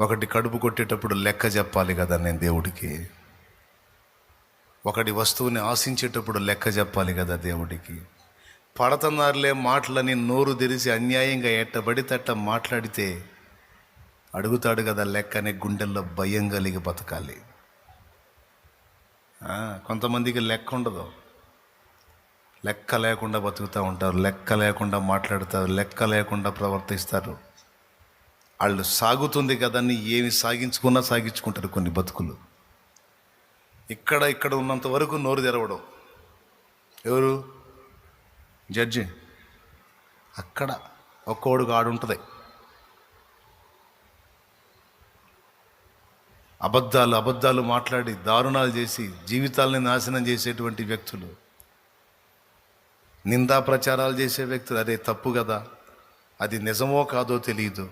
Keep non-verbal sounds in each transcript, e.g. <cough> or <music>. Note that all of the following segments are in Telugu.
ఒకటి కడుపు కొట్టేటప్పుడు లెక్క చెప్పాలి కదా నేను దేవుడికి. ఒకటి వస్తువుని ఆశించేటప్పుడు లెక్క చెప్పాలి కదా దేవుడికి. పడతన్నారులే మాటలని నోరు తెరిచి అన్యాయంగా ఎట్టబడితే అట్ట మాట్లాడితే అడుగుతాడు కదా లెక్క అనే గుండెల్లో భయం కలిగి బతకాలి. కొంతమందికి లెక్క ఉండదు. లెక్క లేకుండా బతుకుతూ ఉంటారు లెక్క లేకుండా మాట్లాడతారు లెక్క లేకుండా ప్రవర్తిస్తారు. వాళ్ళు సాగుతుంది కదని ఏమి సాగించుకున్నా సాగించుకుంటారు కొన్ని బతుకులు. ఇక్కడ ఇక్కడ ఉన్నంత వరకు నోరు తెరవడం. ఎవరు? జడ్జి. అక్కడ ఒక్కోడు ఆడుంటుంది అబద్ధాలు అబద్ధాలు మాట్లాడి దారుణాలు చేసి జీవితాలని నాశనం చేసేటువంటి వ్యక్తులు. నిందా ప్రచారాలు చేసే వ్యక్తులు. అదే తప్పు కదా. అది నిజమో కాదో తెలియదు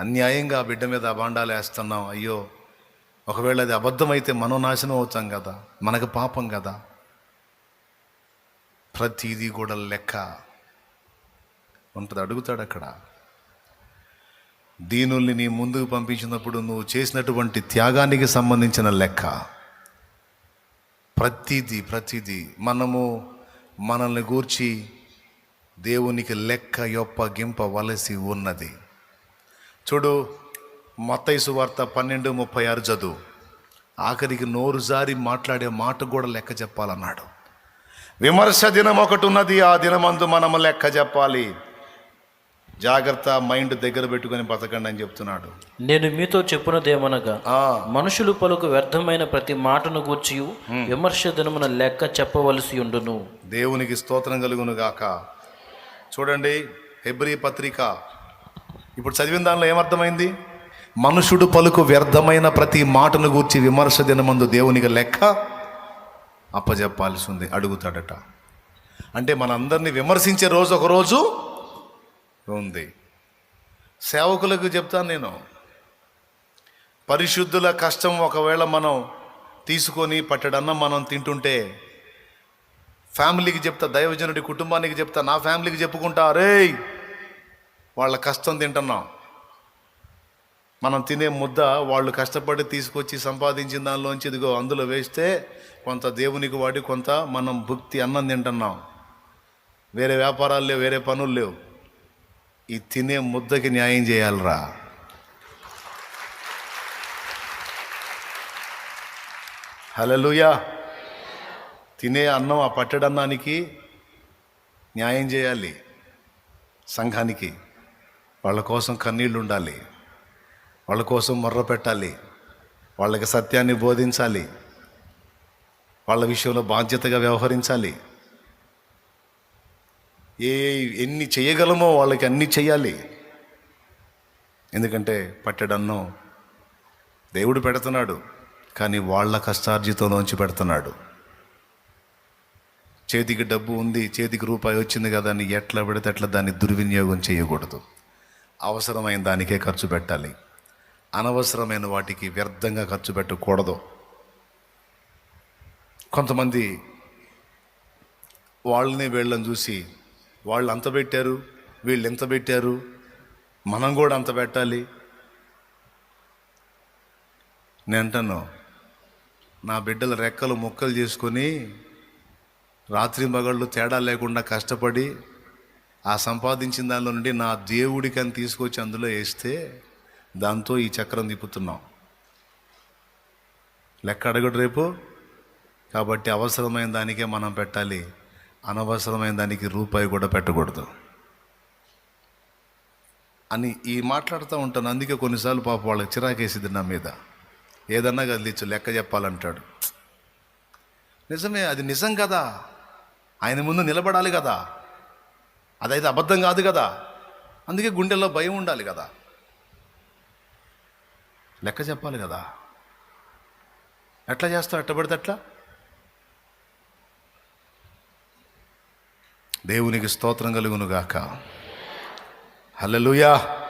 అన్యాయంగా ఆ బిడ్డ మీద అబాండాలు వేస్తున్నాం. అయ్యో ఒకవేళ అది అబద్ధమైతే మనం నాశనం అవుతాం కదా. మనకు పాపం కదా. ప్రతిదీ కూడా లెక్క. ఉంటుంది అడుగుతాడు అక్కడ. దీనుల్ని నీ ముందుకు పంపించినప్పుడు నువ్వు చేసినటువంటి త్యాగానికి సంబంధించిన లెక్క. ప్రతిదీ ప్రతిదీ. మనము మనల్ని గూర్చి దేవునికి లెక్క యొప్పగింపవలసి ఉన్నది. చూడు మత్తైసు వార్త పన్నెండు ముప్పై ఆరు చదువు. ఆఖరికి నోరు జారి మాట్లాడే మాట కూడా లెక్క చెప్పాలన్నాడు. విమర్శ దినం ఒకటి ఉన్నది ఆ దినమందు మనము లెక్క చెప్పాలి. జాగ్రత్త మైండ్ దగ్గర పెట్టుకొని బతకండి అని చెప్తున్నాడు. నేను మీతో చెప్పున్నదేమనగా ఆ, మనుషులు పలుకు వ్యర్థమైన ప్రతి మాటను గూర్చి విమర్శ దినమున లెక్క చెప్పవలసి ఉండును. దేవునికి స్తోత్రం కలుగును గాక చూడండి హెబ్రీ పత్రిక ఇప్పుడు చదివిన దానిలో ఏమర్థమైంది? మనుషుడు పలుకు వ్యర్థమైన ప్రతి మాటను గూర్చి విమర్శ దినమందు దేవునికి లెక్క అప్పజెప్పాల్సి ఉంది అడుగుతాడట. అంటే మనందరినీ విమర్శించే రోజు ఒక రోజు ఉంది. సేవకులకు చెప్తాను నేను. పరిశుద్ధుల కష్టం ఒకవేళ మనం తీసుకొని పట్టడన్న మనం తింటుంటే ఫ్యామిలీకి చెప్తా దైవజనుడి కుటుంబానికి చెప్తా నా ఫ్యామిలీకి చెప్పుకుంటా రే వాళ్ళ కష్టం తింటున్నాం. మనం తినే ముద్ద వాళ్ళు కష్టపడి తీసుకొచ్చి సంపాదించిన దానిలోంచి ఇదిగో అందులో వేస్తే కొంత దేవునికి వాడి కొంత మనం భుక్తి అన్నం తింటున్నాం. వేరే వ్యాపారాలు లేవు వేరే పనులు లేవు. ఈ తినే ముద్దకి న్యాయం చేయాలిరా. హలలుయా తినే అన్నం ఆ పట్టడన్నానికి న్యాయం చేయాలి. సంఘానికి. వాళ్ళ కోసం కన్నీళ్ళు ఉండాలి. వాళ్ళ కోసం మొర్ర పెట్టాలి. వాళ్ళకి సత్యాన్ని బోధించాలి. వాళ్ళ విషయంలో బాధ్యతగా వ్యవహరించాలి. ఏ ఎన్ని చేయగలమో వాళ్ళకి అన్ని చేయాలి. ఎందుకంటే పట్టెడన్నో దేవుడు పెడుతున్నాడు కానీ వాళ్ళ కష్టార్జితంలోంచి పెడుతున్నాడు. చేతికి డబ్బు ఉంది చేతికి రూపాయి వచ్చింది కదా అని ఎట్లా పెడితే అట్లా దాన్ని దుర్వినియోగం చేయకూడదు. అవసరమైన దానికే ఖర్చు పెట్టాలి. అనవసరమైన వాటికి వ్యర్థంగా ఖర్చు పెట్టకూడదు. కొంతమంది వాళ్ళని వీళ్ళని చూసి వాళ్ళు అంత పెట్టారు వీళ్ళు ఎంత పెట్టారు మనం కూడా అంత పెట్టాలి. నేను అంటాను నా బిడ్డల రెక్కలు ముక్కలు చేసుకొని రాత్రి మగళ్ళు తేడా లేకుండా కష్టపడి ఆ సంపాదించిన దానిలో నుండి నా దేవుడికి అని తీసుకొచ్చి అందులో వేస్తే దాంతో ఈ చక్రం తిప్పుతున్నాం. లెక్క అడగడు రేపు. కాబట్టి అవసరమైన దానికే మనం పెట్టాలి. అనవసరమైన దానికి రూపాయి కూడా పెట్టకూడదు. అని ఈ మాట్లాడుతూ ఉంటాను. అందుకే కొన్నిసార్లు పాప వాళ్ళకి చిరాకేసింది నా మీద. ఏదన్నా కదిలిచ్చు లెక్క చెప్పాలంటాడు. నిజమే అది నిజం కదా. ఆయన ముందు నిలబడాలి కదా. అదైతే అబద్ధం కాదు కదా. అందుకే గుండెల్లో భయం ఉండాలి కదా. లెక్క చెప్పాలి కదా. ఎట్లా చేస్తావు? ఎట్ట పడితే ఎట్లా దేవునికి స్తోత్రం కలుగునుగాక హలలుయా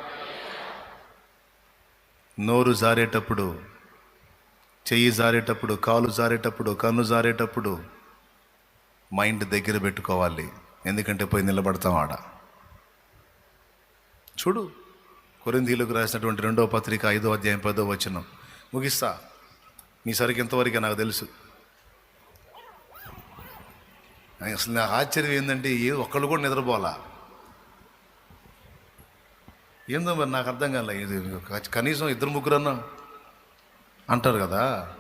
నోరు జారేటప్పుడు చెయ్యి జారేటప్పుడు కాలు జారేటప్పుడు కన్ను జారేటప్పుడు మైండ్ దగ్గర పెట్టుకోవాలి. ఎందుకంటే పోయి నిలబడతాం ఆడ చూడు కొరిందీలకు రాసినటువంటి రెండవ పత్రిక ఐదో అధ్యాయం పదో వచనం. ముగిస్తా. మీ సరికి ఇంతవరకే నాకు తెలుసు? అసలు నా ఆశ్చర్యం ఏంటంటే ఏ ఒక్కళ్ళు కూడా నిద్రపోలా ఏందో మరి నాకు అర్థం కాలే. ఇది కనీసం ఇద్దరు ముగ్గురు అన్నా అంటారు కదా?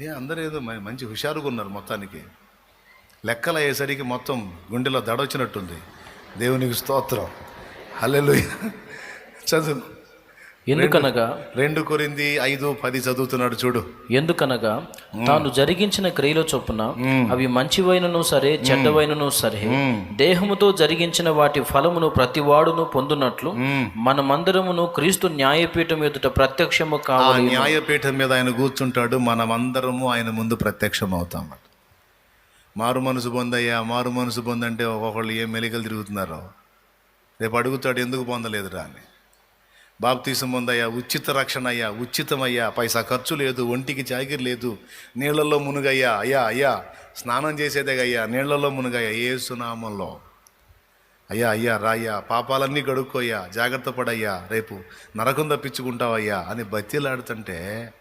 ఏ అందరూ ఏదో మంచి హుషారుగా ఉన్నారు మొత్తానికి. లెక్కలు అయ్యేసరికి మొత్తం గుండెలో దడొచ్చినట్టుంది. దేవునికి స్తోత్రం. హల్లెలూయా. చదువు. ఎందుకనగా? రెండు కొరింది ఐదు పది చదువుతున్నాడు చూడు. ఎందుకనగా? తాను జరిగించిన క్రియల చొప్పున అవి మంచివైనను సరే చెడ్డవైనను సరే దేహముతో జరిగించిన వాటి ఫలమును ప్రతివాడును పొందునట్లు మనమందరమును క్రీస్తు న్యాయపీఠం ఎదుట ప్రత్యక్షము కావాలి న్యాయపీఠం మీద ఆయన కూర్చుంటాడు మనమందరము ఆయన ముందు ప్రత్యక్షం అవుతాం మారు మనసు పొందయ్యా మారు మనసు పొందంటే ఒక్కొక్కళ్ళు ఏం మెలికలు తిరుగుతున్నారో. రేపు అడుగుతాడు ఎందుకు పొందలేదురా? అని. బాప్తీసం పొందయ్యా ఉచిత రక్షణ అయ్యా ఉచితమయ్యా పైసా ఖర్చు లేదు ఒంటికి చాకిరి లేదు నీళ్ళలో మునుగయ్యా అయ్యా అయ్యా స్నానం చేసేదేగయ్యా నీళ్ళల్లో నీళ్ళలో మునుగయ్యా ఏ సునామంలో అయ్యా అయ్యా రాయ్యా పాపాలన్నీ గడుక్కోయ్యా జాగ్రత్త పడయ్యా రేపు నరకం తప్పించుకుంటావయ్యా అని బతిలాడుతుంటే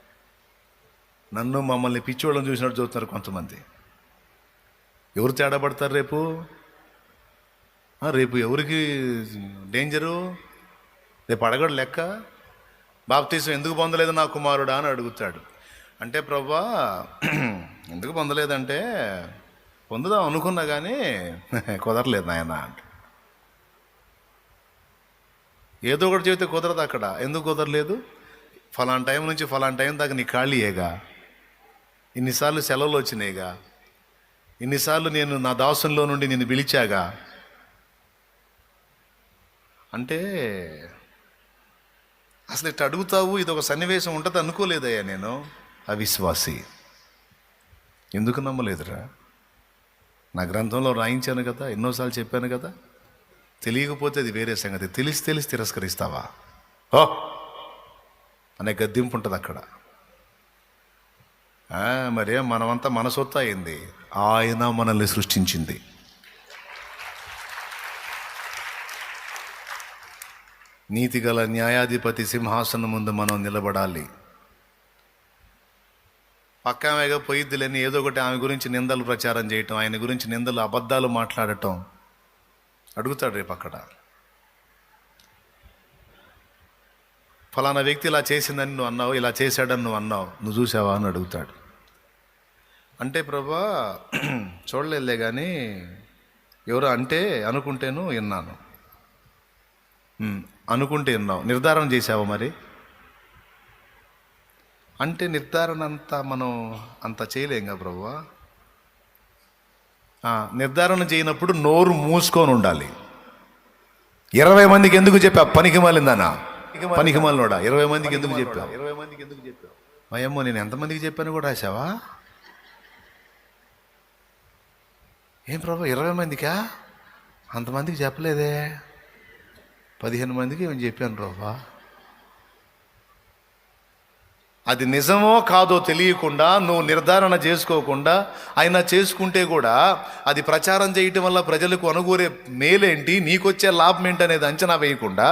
నన్ను మమ్మల్ని పిచ్చోళ్ళని చూసినట్టు చూస్తున్నారు కొంతమంది. ఎవరు తేడా పడతారు రేపు? రేపు ఎవరికి డేంజరు? రేపు అడగడు లెక్క? బాప్తీసం ఎందుకు పొందలేదు నా కుమారుడా అని అడుగుతాడు. అంటే ప్రభా ఎందుకు పొందలేదంటే పొందుదాం అనుకున్నా కానీ కుదరలేదు నాయన అంటే. ఏదో ఒకటి చెబితే కుదరదు అక్కడ. ఎందుకు కుదరలేదు? ఫలానా టైం నుంచి ఫలానా టైం దాకా నీ ఖాళీయేగా? ఇన్నిసార్లు సెలవులు వచ్చినాయిగా? ఇన్నిసార్లు నేను నా దాసంలో నుండి నిన్ను పిలిచాగా? అంటే అసలు ఇట్లా అడుగుతావు? ఇది ఒక సన్నివేశం ఉంటుంది అనుకోలేదయ్యా నేను. అవిశ్వాసి. ఎందుకు నమ్మలేదురా? నా గ్రంథంలో రాయించాను కదా ఎన్నోసార్లు చెప్పాను కదా. తెలియకపోతే అది వేరే సంగతి. తెలిసి తెలిసి తిరస్కరిస్తావా? ఓ అనే గద్దింపు ఉంటుంది అక్కడ. మరే మనమంతా మనసొత్తు అయింది. ఆయన మనల్ని సృష్టించింది. నీతిగల న్యాయాధిపతి సింహాసనం ముందు మనం నిలబడాలి. పక్క ఆమెగా పోయిద్దులేని ఏదో ఒకటి ఆమె గురించి నిందలు ప్రచారం చేయటం ఆయన గురించి నిందలు అబద్ధాలు మాట్లాడటం. అడుగుతాడు రేపు అక్కడ. ఫలానా వ్యక్తి ఇలా చేసిందని నువ్వు అన్నావు ఇలా చేశాడని నువ్వు అన్నావు. నువ్వు చూసావా అని అడుగుతాడు. అంటే ప్రభా <clears throat> చూడలేదులే కానీ ఎవరు అంటే అనుకుంటేను విన్నాను. అనుకుంటే విన్నావు. నిర్ధారణ చేసావా మరి? అంటే నిర్ధారణ అంతా మనం అంత చేయలేం కదా ప్రభువా నిర్ధారణ చేయనప్పుడు నోరు మూసుకొని ఉండాలి. ఇరవై మందికి ఎందుకు చెప్పా? పనికి మాలిందానా పనికి మాలినోడా? ఇరవై మందికి ఎందుకు చెప్పా ఇరవై మందికి ఎందుకు చెప్పా అయ్యమ్మో నేను ఎంతమందికి చెప్పాను కూడా రాశావా? ఏం ప్రభు ఇరవై మందికా? అంతమందికి చెప్పలేదే. పదిహేను మందికి నేను చెప్పాను ప్రభా? అది నిజమో కాదో తెలియకుండా నువ్వు నిర్ధారణ చేసుకోకుండా అయినా చేసుకుంటే కూడా అది ప్రచారం చేయటం వల్ల ప్రజలకు అనుకూరే మేలేంటి నీకొచ్చే లాభం ఏంటి అనేది అంచనా వేయకుండా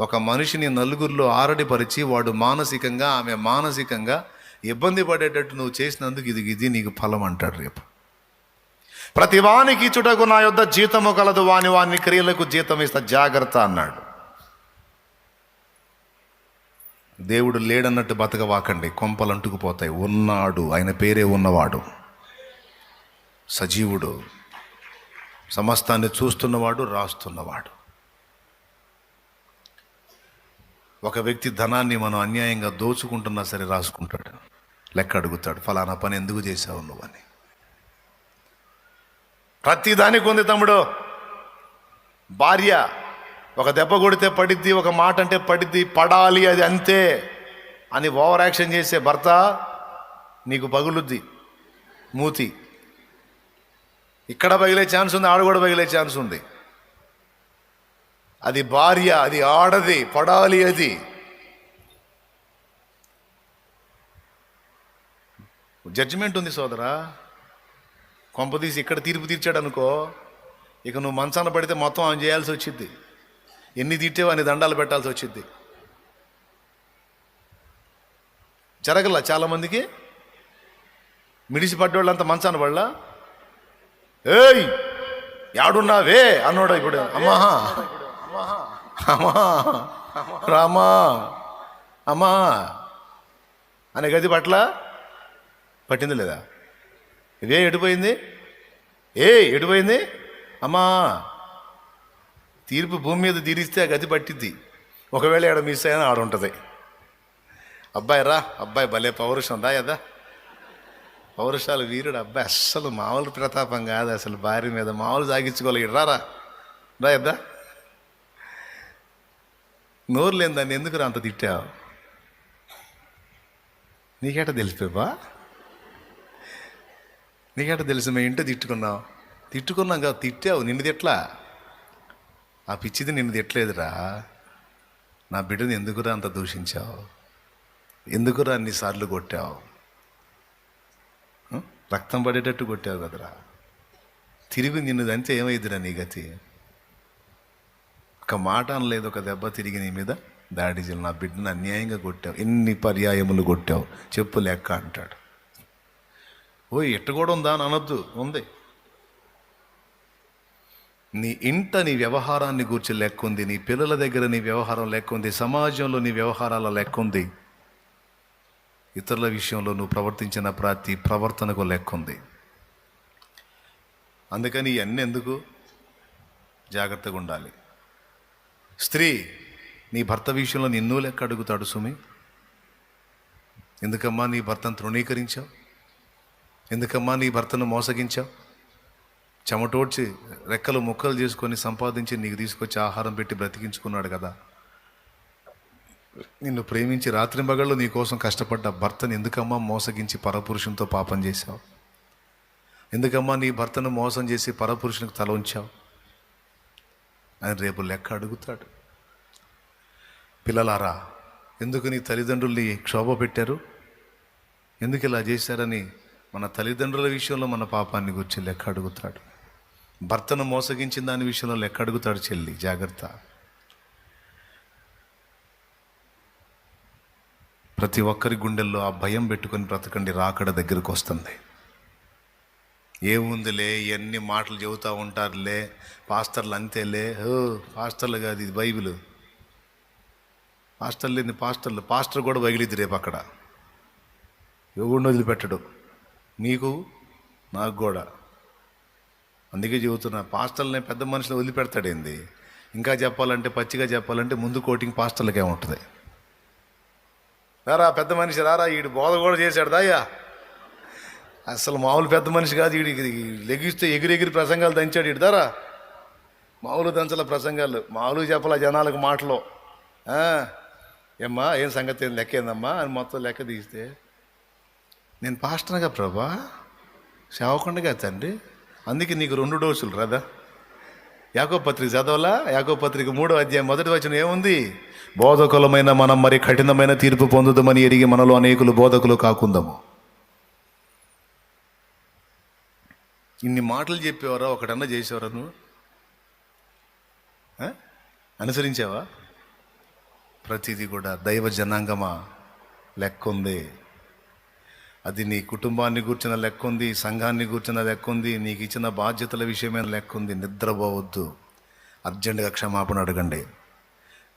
ఒక మనిషిని నలుగురిలో ఆరడిపరిచి వాడు మానసికంగా ఆమె మానసికంగా ఇబ్బంది పడేటట్టు నువ్వు చేసినందుకు ఇది ఇది నీకు ఫలం అంటాడు రేపు. ప్రతి వానికి ఇచ్చుటకు నా యొద్ద జీతము కలదు వాని వాని క్రియలకు జీతం ఇస్తా జాగ్రత్త అన్నాడు. దేవుడు లేడన్నట్టు బతకవాకండి కొంపలు అంటుకుపోతాయి. ఉన్నాడు ఆయన పేరే ఉన్నవాడు. సజీవుడు సమస్తాన్ని చూస్తున్నవాడు రాస్తున్నవాడు. ఒక వ్యక్తి ధనాన్ని మనం అన్యాయంగా దోచుకుంటున్నా సరే రాసుకుంటాడు. లెక్క అడుగుతాడు ఫలానా పని ఎందుకు చేశావు నువ్వని ప్రతి దానికి ఉంది తమ్ముడు. భార్య ఒక దెబ్బ కొడితే పడిద్ది ఒక మాట అంటే పడిద్ది పడాలి అది అంతే అని ఓవర్ యాక్షన్ చేసే భర్త నీకు పగులుద్ది మూతి. ఇక్కడ పగిలే ఛాన్స్ ఉంది ఆడ కూడా పగిలే ఛాన్స్ ఉంది. అది భార్య అది ఆడది పడాలి అది. జడ్జిమెంట్ ఉంది సోదరా. కొంపదీసి ఇక్కడ తీర్పు తీర్చాడు అనుకో ఇక నువ్వు మంచాన పడితే మొత్తం ఆమె చేయాల్సి వచ్చింది ఎన్ని తిట్టేవో అన్ని దండాలు పెట్టాల్సి వచ్చింది జరగల చాలామందికి? మిడిసి పడ్డోళ్ళంతా మంచాన పడలా? ఏయ్! యాడున్నావే? అన్నాడు ఇప్పుడు. అమ్మా! అమ్మా. రామా. అమ్మా. అనే గది పట్ల పట్టింది లేదా? ఇదే ఎడిపోయింది ఏ ఎడిపోయింది అమ్మా. తీర్పు భూమి మీద తీరిస్తే ఆ గది పట్టిద్ది. ఒకవేళ ఆడ మిస్ అయినా ఆడ ఉంటుంది. అబ్బాయి రా అబ్బాయి భలే పౌరుషం దా కదా పౌరుషాలు వీరుడు అబ్బాయి అస్సలు మామూలు ప్రతాపం కాదు అసలు భార్య మీద మామూలు సాగించుకోలేడు. రా రా. యద్దా నోరు లేని దాన్ని ఎందుకు రా అంత తిట్టావు? నీకేట తెలిసిపోయా నీకేట తెలుసు మేము ఇంట్లో తిట్టుకున్నావు తిట్టుకున్నాం కదా తిట్టావు. నిన్ను తిట్లా? ఆ పిచ్చిది నిన్ను తిట్టలేదురా. నా బిడ్డని ఎందుకురా అంత దూషించావు? ఎందుకురా అన్నిసార్లు కొట్టావు? రక్తం పడేటట్టు కొట్టావు కదరా. తిరిగి నిన్ను దంతే ఏమైందిరా నీ గతి? ఒక మాట అనలేదు ఒక దెబ్బ తిరిగి నీ మీద. దాడి చేయాలి నా బిడ్డను అన్యాయంగా కొట్టావు. ఎన్ని పర్యాయములు కొట్టావు? చెప్పు లెక్క అంటాడు. ఓ ఇట్ట కూడా ఉందా అని అనొద్దు. ఉంది. నీ ఇంట నీ వ్యవహారాన్ని గూర్చి లెక్క ఉంది నీ పిల్లల దగ్గర నీ వ్యవహారం లెక్క ఉంది సమాజంలో నీ వ్యవహారాల లెక్క ఉంది ఇతరుల విషయంలో నువ్వు ప్రవర్తించిన ప్రతి ప్రవర్తనకు లెక్క ఉంది అందుకని ఇవన్నీ ఎందుకు? జాగ్రత్తగా ఉండాలి. స్త్రీ నీ భర్త విషయంలో నిన్ను లెక్క అడుగుతాడు సుమి. ఎందుకమ్మా నీ భర్తను తృణీకరించావు? ఎందుకమ్మా నీ భర్తను మోసగించావు? చెమటోడ్చి రెక్కలు ముక్కలు చేసుకొని సంపాదించి నీకు తీసుకొచ్చి ఆహారం పెట్టి బ్రతికించుకున్నాడు కదా. నిన్ను ప్రేమించి రాత్రింబగళ్ళు నీ కోసం కష్టపడ్డ భర్తను ఎందుకమ్మా మోసగించి పరపురుషునితో పాపం చేశావు? ఎందుకమ్మా నీ భర్తను మోసం చేసి పరపురుషునికి తల ఉంచావు? ఆయన రేపు లెక్క అడుగుతాడు. పిల్లలారా ఎందుకు నీ తల్లిదండ్రుల్ని క్షోభ పెట్టారు? ఎందుకు ఇలా చేశారని మన తల్లిదండ్రుల విషయంలో మన పాపాన్ని గురించి లెక్క అడుగుతాడు. భర్తను మోసగించిన దాని విషయంలో లెక్క అడుగుతాడు చెల్లి జాగ్రత్త. ప్రతి ఒక్కరి గుండెల్లో ఆ భయం పెట్టుకొని బ్రతకండి రాకడ దగ్గరకు వస్తుంది. ఏముందిలే ఇవన్నీ మాటలు చెబుతూ ఉంటారులే పాస్టర్లు అంతేలే. ఓ పాస్టర్లు కాదు ఇది బైబిల్. పాస్టర్లు ఏంది పాస్టర్లు పాస్టర్ కూడా పగిలిద్ది రేపు అక్కడ. ఎవడిని వదిలిపెట్టడు? నీకు నాకు కూడా. అందుకే చెబుతున్నా పాస్టర్లనే పెద్ద మనుషులు వదిలిపెడతాడేంది ఇంకా చెప్పాలంటే పచ్చిగా చెప్పాలంటే ముందు కోటింగ్ పాస్టర్లకే ఉంటుంది. రారా పెద్ద మనిషి రారా వీడు బోధ కూడా చేశాడు దాయా అసలు మామూలు పెద్ద మనిషి కాదు వీడికి లెగిస్తే ఎగిరెగిరి ప్రసంగాలు దంచాడు ఇడతారా దారా? మామూలు దంచల ప్రసంగాలు మామూలు చెప్పాల జనాలకు మాటలు. ఏమ్మా ఏం సంగతి? ఏం లెక్క ఏందమ్మా అని మొత్తం లెక్క తీస్తే. నేను పాస్టర్గా ప్రభా సేవకుండగా తండ్రి. అందుకే నీకు రెండు డోసులు రాదా? యాకో పత్రిక చదవలా? యాకో పత్రిక మూడో అధ్యాయం మొదటి వచ్చిన ఏముంది? బోధకులమైన మనం మరి కఠినమైన తీర్పు పొందుదామని ఎరిగి మనలో అనేకులు బోధకులు కాకుందాము. ఇన్ని మాటలు చెప్పేవారా? ఒకటన్నా చేసేవారా నువ్వు? అనుసరించావా? ప్రతిదీ కూడా దైవ జనాంగమా? లెక్క ఉంది అది నీ కుటుంబాన్ని కూర్చున్న లెక్క ఉంది సంఘాన్ని కూర్చున్న లెక్క ఉంది నీకు ఇచ్చిన బాధ్యతల విషయమైన లెక్క ఉంది నిద్రపోవద్దు. అర్జెంటుగా క్షమాపణ అడగండి.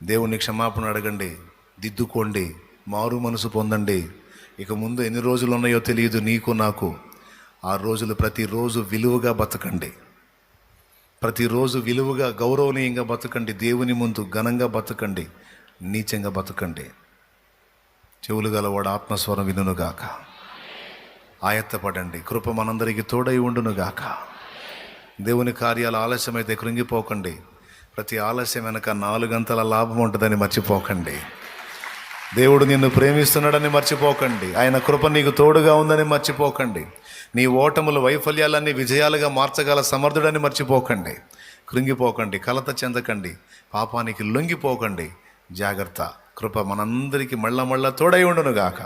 దేవుని క్షమాపణ అడగండి. దిద్దుకోండి. మారు మనసు పొందండి. ఇక ముందు ఎన్ని రోజులు ఉన్నాయో తెలియదు నీకు నాకు. ఆ రోజులు ప్రతిరోజు విలువగా బతకండి. ప్రతిరోజు విలువగా గౌరవనీయంగా బతకండి. దేవుని ముందు ఘనంగా బతకండి. నీచంగా బతకండి. చెవులు గలవాడు ఆత్మస్వరం వినుగాక ఆయత్తపడండి. కృప మనందరికీ తోడై ఉండునుగాక. దేవుని కార్యాలు ఆలస్యమైతే కృంగిపోకండి. ప్రతి ఆలస్యం వెనక నాలుగంతల లాభం ఉంటుందని మర్చిపోకండి. దేవుడు నిన్ను ప్రేమిస్తున్నాడని మర్చిపోకండి. ఆయన కృప నీకు తోడుగా ఉందని మర్చిపోకండి. నీ ఓటములు వైఫల్యాలన్నీ విజయాలుగా మార్చగల సమర్థుడని మర్చిపోకండి. కృంగిపోకండి కలత చెందకండి పాపానికి లొంగిపోకండి. జాగ్రత్త కృప మనందరికీ మళ్ళా మళ్ళా తోడై ఉండునుగాక.